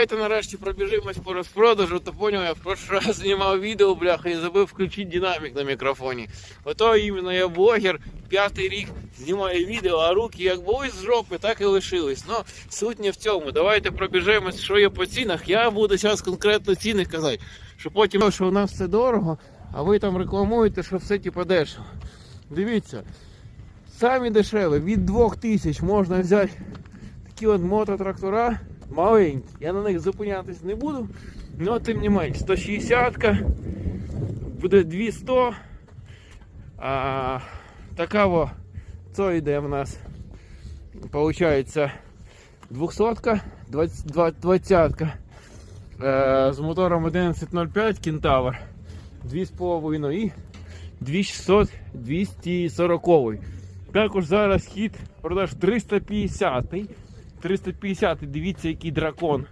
Давайте нарешті пробіжимось по розпродажу, то поняв, я в прошлый раз знімав відео, бляха, і забув включити динамік на мікрофоні. Ото іменно я блогер, п'ятий рік знімаю відео, а руки як були з жопи, так і лишились. Ну, суть не в цьому. Давайте пробіжимось, що є по цінах. Я буду зараз конкретно ціни казати, що потім, що у нас все дорого, а ви там рекламуєте, що все типу дешево. Дивіться, самі дешеві, від 2000 можна взяти такі от мототрактора маленькі. Я на них зупинятись не буду. Ну, тим не менш, 160 буде 200. А, така це йде в нас. Получається 200, 20, 20 е, з мотором 1105 Кентавр 2,5 і 2600 240. Також зараз хід продаж 350. 350, дивіться, який дракон.